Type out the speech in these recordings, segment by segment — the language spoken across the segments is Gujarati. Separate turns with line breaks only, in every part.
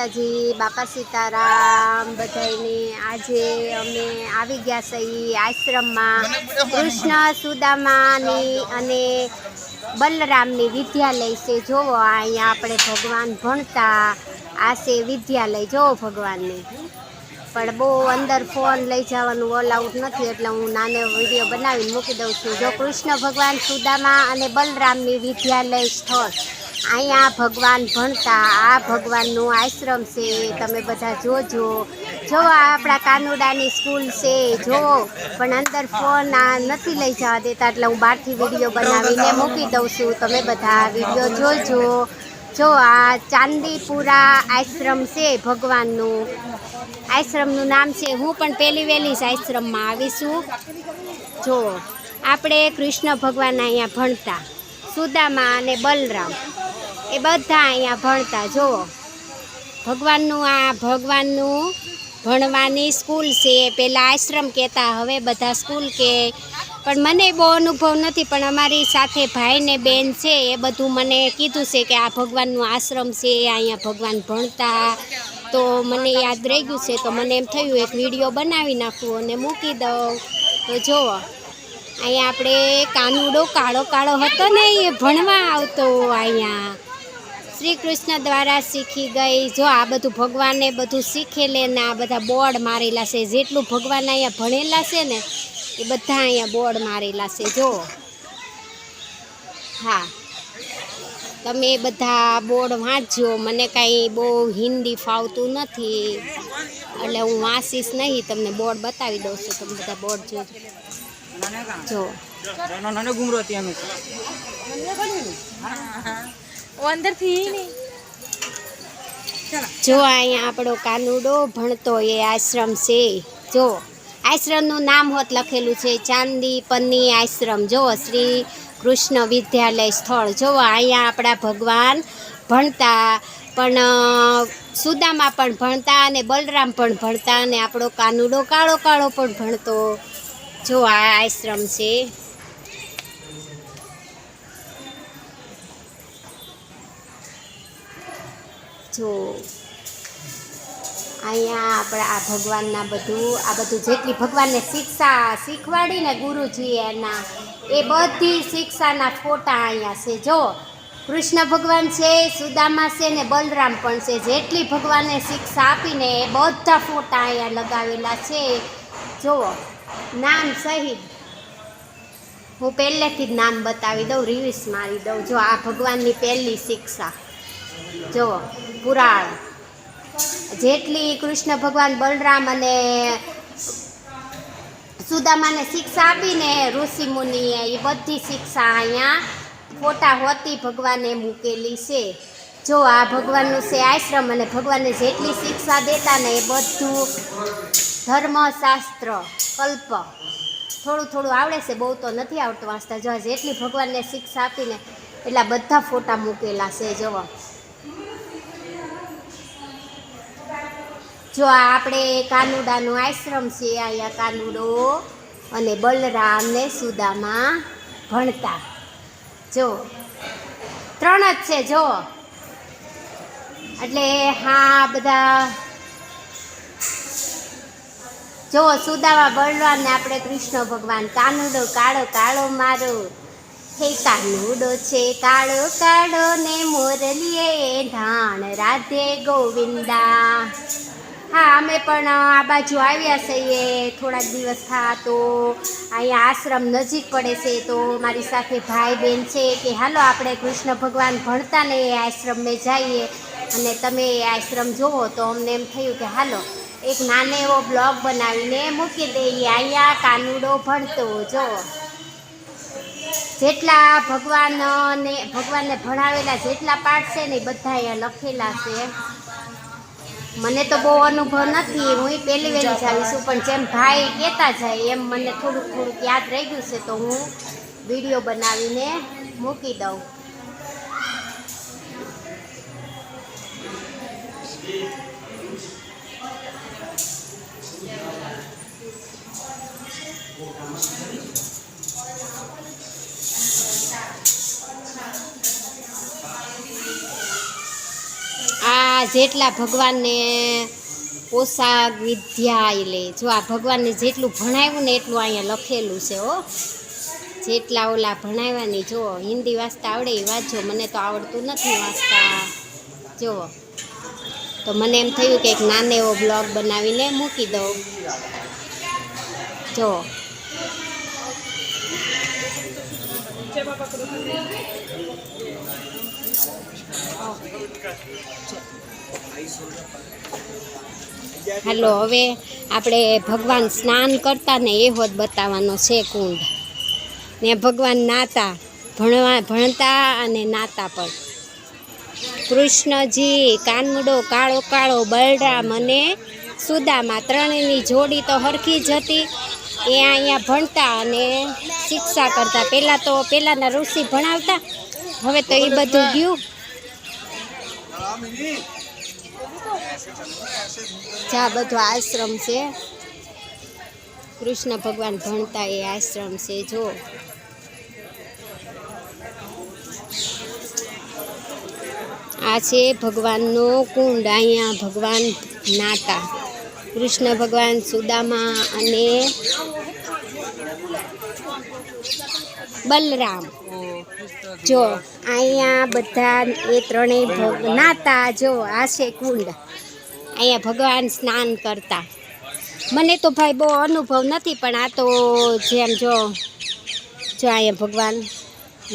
માતાજી બાપા સીતારામ બધાને આજે અમે આવી ગયા છીએ આશ્રમમાં કૃષ્ણ સુદામાની અને બલરામની વિદ્યાલય છે. જોવો અહીંયા આપણે ભગવાન ભણતા આ છે વિદ્યાલય. જોવો ભગવાનની. પણ બહુ અંદર ફોન લઈ જવાનું ઓલાઉટ નથી, એટલે હું નાનો વીડિયો બનાવીને મૂકી દઉં છું. જો કૃષ્ણ ભગવાન સુદામા અને બલરામની વિદ્યાલય સ્થળ, અહીંયા ભગવાન ભણતા, આ ભગવાનનું આશ્રમ છે, તમે બધા જોજો. જો આપણા કાનુડાની સ્કૂલ છે, જો. પણ અંદર ફોન આ નથી લઈ જવા દેતા, એટલે હું બહારથી વીડિયો બનાવીને મૂકી દઉં છું. તમે બધા વીડિયો જોજો. જો આ ચાંદીપુરા આશ્રમ છે ભગવાનનું. આશ્રમનું નામ છે. હું પણ પહેલી વહેલી જ આશ્રમમાં આવીશું જો, આપણે કૃષ્ણ ભગવાન અહીંયા ભણતા. સુદામા અને બલરામ. એ બધા અહીંયા ભણતા. જુઓ ભગવાનનું આ ભગવાનનું ભણવાની સ્કૂલ છે. પહેલાં આશ્રમ કહેતા, હવે બધા સ્કૂલ કે પણ મને બહુ અનુભવ નથી, પણ અમારી સાથે ભાઈ ને બેન છે, એ બધું મને કીધું છે કે આ ભગવાનનું આશ્રમ છે અહીંયા ભગવાન ભણતા. તો મને યાદ રહી ગયું છે, તો મને એમ થયું, એક વીડિયો બનાવી નાખું અને મૂકી દઉં. તો જુઓ અહીંયા આપણે કાનુડો કાળો કાળો હતો ને, એ ભણવા આવતો અહીંયા. શ્રી કૃષ્ણ દ્વારા શીખી ગઈ. જો, આ બધું ભગવાને બધું શીખેલે ને આ બધા બોર્ડ મારેલા છે, જેટલું ભગવાન અહીંયા ભણેલા છે ને એ બધા અહીંયા બોર્ડ મારેલા છે જો. હા. તમે બધા બોર્ડ વાંચજો. મને કાંઈ બહુ હિન્દી ફાવતું નથી. એટલે હું વાંચીશ નહીં તમને બોર્ડ બતાવી દઉં છું. તમે બધા બોર્ડ જોજો. જો.
નહીં
જો અહીંયા આપણો કાનુડો ભણતો એ આશ્રમ છે. જો. આશ્રમનું નામ હોત લખેલું છે, ચાંદી પન્ની આશ્રમ. જુઓ શ્રી કૃષ્ણ વિદ્યાલય સ્થળ. જુઓ અહીંયા આપણા ભગવાન ભણતા પણ સુદામા પણ ભણતા અને બલરામ પણ ભણતા અને આપણો કાનુડો કાળો કાળો પણ ભણતો. જો આ આશ્રમ છે. જો અહીંયા આપણે આ ભગવાનના બધું, આ બધું જેટલી ભગવાનને શિક્ષા શીખવાડીને ગુરુજી એના, એ બધી શિક્ષાના ફોટા અહીંયા છે. જો, કૃષ્ણ ભગવાન છે, સુદામા છે ને બલરામ પણ છે. જેટલી ભગવાનને શિક્ષા આપીને એ બધા ફોટા અહીંયા લગાવેલા છે. જુઓ નામ સહિત, હું પહેલેથી જ નામ બતાવી દઉં રિવિસ મારી દઉં. જો, આ ભગવાનની પહેલી શિક્ષા. જો, પુરાણ. જેટલી કૃષ્ણ ભગવાન બલરામ અને સુદામાને શિક્ષા આપીને ઋષિ મુનિએ એ બધી શિક્ષા અહીંયા ફોટા હોતી ભગવાને મૂકેલી છે. જો આ ભગવાનનું છે આશ્રમ અને ભગવાનને જેટલી શિક્ષા દેતા ને એ બધું ધર્મશાસ્ત્ર, કલ્પ, થોડું થોડું આવડે છે, બહુ તો નથી આવડતું. વાંચતા જો જેટલી ભગવાનને શિક્ષા આપીને એટલા બધા ફોટા મૂકેલા છે, જુઓ. જો આપણે કાનુડાનો આશ્રમ છે, અહીંયા કાનુડો અને બલરામ ને સુદામા ભણતા. જો, ત્રણ જ છે, જો. એટલે હા, બધા. જો, સુદામા બળવાને આપણે કૃષ્ણ ભગવાન કાનુડો, કાળો કાળો મારો. હે, કાનુડો છે, કાળો કાળો ને મોરલીએ ધાણ રાધે ગોવિંદા. હા, અમે પણ આ બાજુ આવ્યા છીએ. થોડાક દિવસ થા તો અહીંયા આશ્રમ નજીક પડે છે. તો મારી સાથે ભાઈ બહેન છે કે, હાલો, આપણે કૃષ્ણ ભગવાન ભણતા ને એ આશ્રમે જઈએ. અને તમે એ આશ્રમ જુઓ તો અમને એમ થયું કે, હાલો, એક નાનો એવો બ્લોગ બનાવીને મૂકી દઈએ. અહીંયા કાનુડો ભણતો જો. જેટલા ભગવાનને ભગવાનને ભણાવેલા જેટલા પાઠ છે ને બધા અહીંયા લખેલા છે. મને તો બહુ અનુભવ નથી. હું પહેલી વહેલી જ આવીશું પણ જેમ ભાઈ કહેતા જાય, એમ મને થોડુંક થોડુંક યાદ રહી ગયું છે, તો હું વીડિયો બનાવીને મૂકી દઉં. આ જેટલા ભગવાનને પોશાક વિદ્યા એટલે જો આ ભગવાનને જેટલું ભણાવ્યું ને એટલું અહીંયા લખેલું છે, હો. જેટલા ઓલા ભણાવ્યાની જો, હિન્દી વાંચતા આવડે એ વાંચો. મને તો આવડતું નથી વાંચતા. જુઓ તો મને એમ થયું કે એક નાનો એવો બ્લોગ બનાવીને મૂકી દઉં. જો. હાલો, હવે આપણે ભગવાન સ્નાન કરતા ને એ હોત બતાવવાનો છે કુંડ. ને ભગવાન નાતા, ભણવા, ભણતા અને નાતા પણ. કૃષ્ણજી કાનમુડો કાળો કાળો બળરામ અને સુદામા ત્રણેયની જોડી તો હરખી જ હતી. એ અહીંયા ભણતા અને શિક્ષા કરતા. પહેલાં તો પહેલાંના ઋષિ ભણાવતા, હવે તો એ બધું ગયું. જા, બધો આશ્રમ છે. કૃષ્ણ ભગવાન ભણતા એ આશ્રમ છે, જો. આ છે ભગવાનનો કુંડ, અહીંયા ભગવાન નાતા. કૃષ્ણ ભગવાન સુદામા અને બલરામ. જો, અહીંયા બધા એ ત્રણેય ભગ નાતા જો, આ છે કુંડ. અહીંયા ભગવાન સ્નાન કરતા. મને તો ભાઈ બહુ અનુભવ નથી, પણ આ તો જેમ જો જો અહીંયા ભગવાન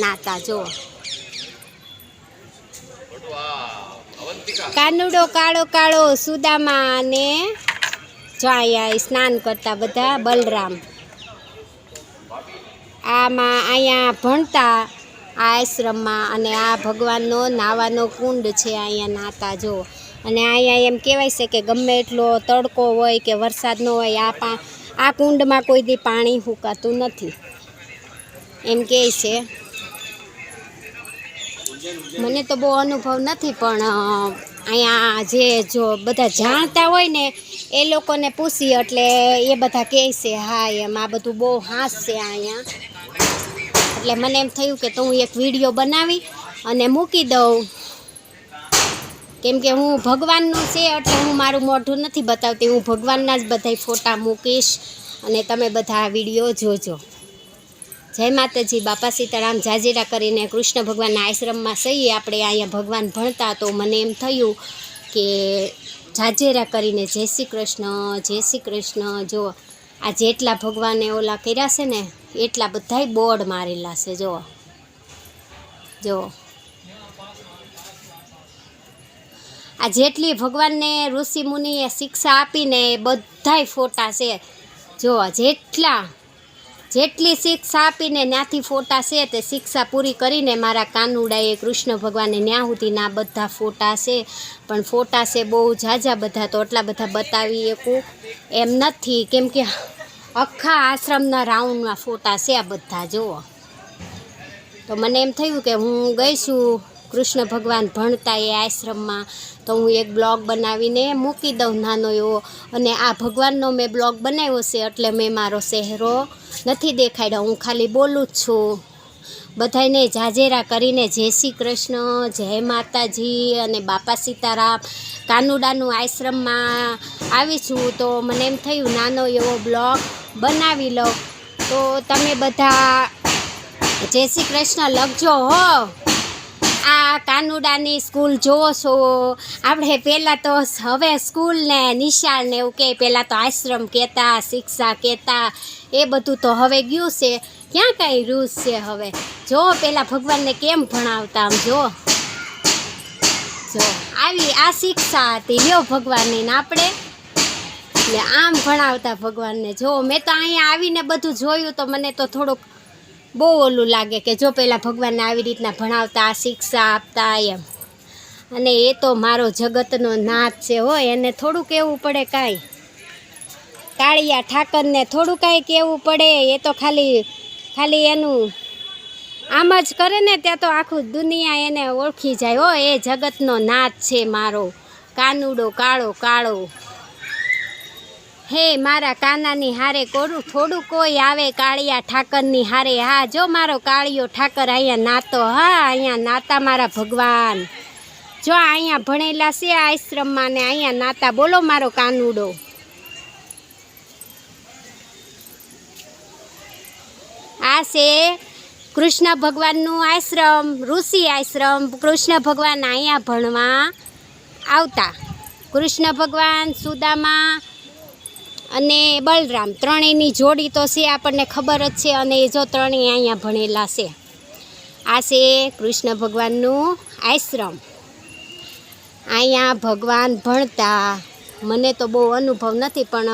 નાતા, જો. કાનુડો કાળો કાળો સુદામા અને જો અહીંયા સ્નાન કરતા બધા બલરામ. આમાં અહીંયા ભણતા આ આશ્રમમાં અને આ ભગવાનનો નાવાનો કુંડ છે અહીંયા નાતા જો. અને અહીંયા એમ કહેવાય છે કે ગમે એટલો તડકો હોય કે વરસાદનો હોય, આ પા, આ કુંડમાં કોઈ દી પાણી હુકાતું નથી. એમ કહે છે. મને તો બહુ અનુભવ નથી, પણ અહીંયા જે જો બધા જાણતા હોય ને એ લોકોને પૂછી એટલે એ બધા કહે છે હા એમ આ બધું બહુ હાસ છે અહીંયા. એટલે મને એમ થયું કે તો હું એક વીડિયો બનાવી અને મૂકી દઉં. કેમ કે હું ભગવાનનું છે એટલે હું મારું મોઢું નથી બતાવતી. હું ભગવાનના જ બધાય ફોટા મૂકીશ અને તમે બધા આ વીડિયો જોજો. જય માતાજી. બાપા સીતારામ જાજીરા કરીને કૃષ્ણ ભગવાનના આશ્રમમાં સહીએ. આપણે અહીંયા ભગવાન ભણતા તો મને એમ થયું કે જાજેરા કરીને જય શ્રી કૃષ્ણ, જય શ્રી કૃષ્ણ, જો આ જેટલા ભગવાને ઓલા કર્યા છે ને, એટલા બધાય બોર્ડ મારેલા છે, જો. જો. આ જેટલી ભગવાનને ઋષિ મુનિએ શિક્ષા આપીને એ બધાય ફોટા છે. જો, જેટલા જેટલી શિક્ષા આપીને ત્યાંથી ફોટા છે તે શિક્ષા પૂરી કરીને મારા કાનુડાએ કૃષ્ણ ભગવાને ન્યા સુધીના બધા ફોટા છે. પણ ફોટા છે બહુ ઝાઝા બધા, તો એટલા બધા બતાવી શકું એમ નથી, કેમ કે આખા આશ્રમના રાઉન્ડમાં ફોટા છે આ બધા, જુઓ. તો મને એમ થયું કે હું ગઈ છું કૃષ્ણ ભગવાન ભણતા એ આશ્રમમાં, તો હું એક બ્લોગ બનાવીને મૂકી દઉં નાનો એવો. અને આ ભગવાનનો મેં બ્લોગ બનાવ્યો છે એટલે મેં મારો ચહેરો નથી દેખાડ્યો. હું ખાલી બોલું જ છું. બધાને જાજેરા કરીને જય શ્રી કૃષ્ણ, જય માતાજી અને બાપા સીતારામ. કાનુડાનું આશ્રમમાં આવી છું તો મને એમ થયું નાનો એવો બ્લોગ બનાવી લઉં. તો તમે બધા જય શ્રી કૃષ્ણ લખજો હો. આ કાનુડાની સ્કૂલ જોવો છો. આપણે પહેલાં તો હવે સ્કૂલને નિશાળ ને એવું કહે પહેલાં તો આશ્રમ કહેતા, શિક્ષા કહેતા, એ બધું તો હવે ગયું છે. ક્યાં કાંઈ રૂસ છે હવે? જો, પહેલાં ભગવાનને કેમ ભણાવતા આમ જો? જો, આવી આ શિક્ષા હતી. લ્યો ભગવાનની ને આપણે. ને આમ ભણાવતા ભગવાનને. જો, મેં તો અહીંયા આવીને બધું જોયું તો મને તો થોડુંક બહુ ઓલું લાગે કે જો પહેલાં ભગવાનને આવી રીતના ભણાવતા, શિક્ષા આપતા એમ. અને એ તો મારો જગતનો નાથ છે હો, એને થોડું કહેવું પડે કાંઈ. કાળિયા ઠાકરને થોડું કાંઈ કહેવું પડે, એ તો ખાલી ખાલી એનું આમ જ કરે ને ત્યાં તો આખું દુનિયા એને ઓળખી જાય. હો, એ જગતનો નાથ છે મારો. કાનુડો, કાળો કાળો. હે, મારા કાનાની હારે કોરું થોડું કોઈ આવે કાળિયા ઠાકરની હારે. હા, જો મારો કાળિયો ઠાકર અહીંયા નાતો. હા, અહીંયા નાતા મારા ભગવાન. જો અહીંયા ભણેલા છે આશ્રમમાં ને અહીંયા નાતા. બોલો મારો કાનુડો. આ છે કૃષ્ણ ભગવાનનું આશ્રમ, ઋષિ આશ્રમ. કૃષ્ણ ભગવાન અહીંયા ભણવા આવતા. કૃષ્ણ ભગવાન સુદામા અને બલરામ, ત્રણેયની જોડી તો છે, આપણને ખબર જ છે, અને એ જો ત્રણેય અહીંયા ભણેલા છે. આ છે કૃષ્ણ ભગવાનનું આશ્રમ. અહીંયા ભગવાન ભણતા. મને તો બહુ અનુભવ નથી, પણ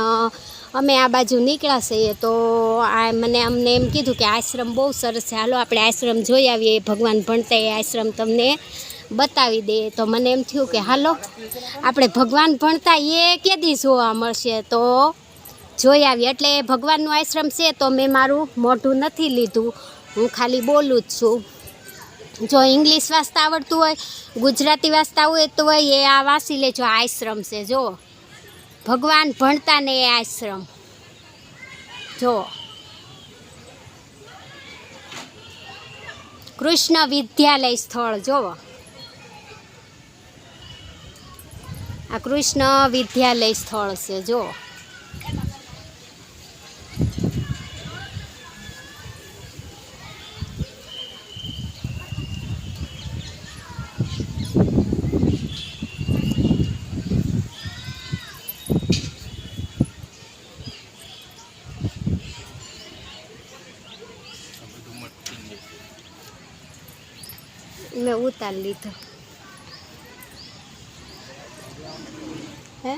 અમે આ બાજુ નીકળ્યા છીએ તો આ મને અમને એમ કીધું કે આશ્રમ બહુ સરસ છે. હાલો, આપણે આશ્રમ જોઈ આવીએ ભગવાન ભણતા એ આશ્રમ તમને બતાવી દે. તો મને એમ થયું કે, હાલો, આપણે ભગવાન ભણતા એ કેદી જોવા મળશે? તો જોઈ આવી. એટલે ભગવાનનું આશ્રમ છે તો મેં મારું મોઢું નથી લીધું. હું ખાલી બોલું જ છું. જો ઇંગ્લિશ વાંચતા આવડતું હોય, ગુજરાતી વાંચતા હોય તો એ આ વાંચી લેજો. આશ્રમ છે, જો. ભગવાન ભણતા ને એ આશ્રમ. જો. કૃષ્ણ વિદ્યાલય સ્થળ જોવો આ કૃષ્ણ વિદ્યાલય સ્થળ છે, જો. મેં ઉતાર લીધો હે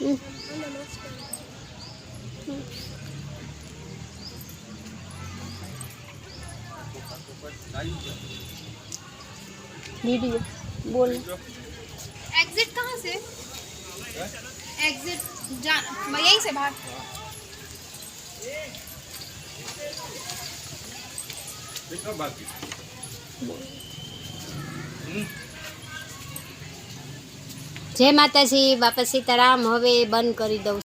હમ. હમ. वीडियो बोल
एग्जिट कहाँ से एग्जिट जा मैं यहीं से बाहर
જય માતાજી બાપા સીતારામ. હવે બંધ કરી દઉં